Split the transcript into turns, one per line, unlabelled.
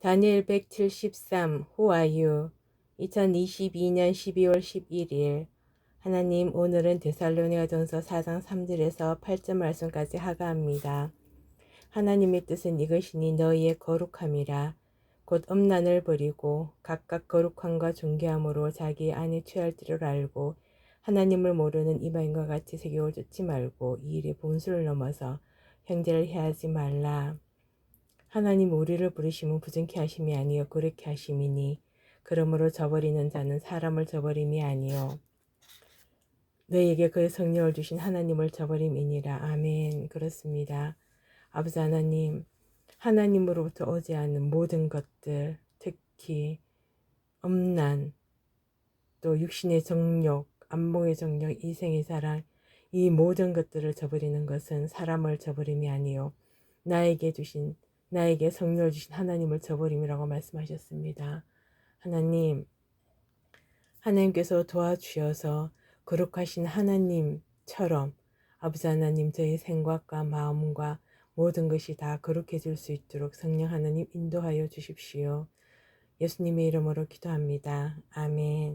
다니엘 173 Who are you? 2022년 12월 11일 하나님 오늘은 데살로니가전서 4장 3절에서 8절 말씀까지 하가합니다. 하나님의 뜻은 이것이니 너희의 거룩함이라 곧 음란을 버리고 각각 거룩함과 존귀함으로 자기 안에 취할 줄을 알고 하나님을 모르는 이방인과 같이 세계를 쫓지 말고 이 일의 본수를 넘어서 형제를 해하지 말라. 하나님 우리를 부르심은 부정케 하심이 아니요 그렇게 하심이니 그러므로 저버리는 자는 사람을 저버림이 아니요. 너희에게 그의 성령을 주신 하나님을 저버림이니라. 아멘. 그렇습니다. 아버지 하나님 하나님으로부터 오지 않는 모든 것들 특히 음란 또 육신의 정욕 안목의 정욕 이생의 사랑 이 모든 것들을 저버리는 것은 사람을 저버림이 아니요 나에게 주신 나에게 성령을 주신 하나님을 저버림이라고 말씀하셨습니다. 하나님, 하나님께서 도와주셔서 거룩하신 하나님처럼 아버지 하나님 저희 생각과 마음과 모든 것이 다 거룩해질 수 있도록 성령 하나님 인도하여 주십시오. 예수님의 이름으로 기도합니다. 아멘.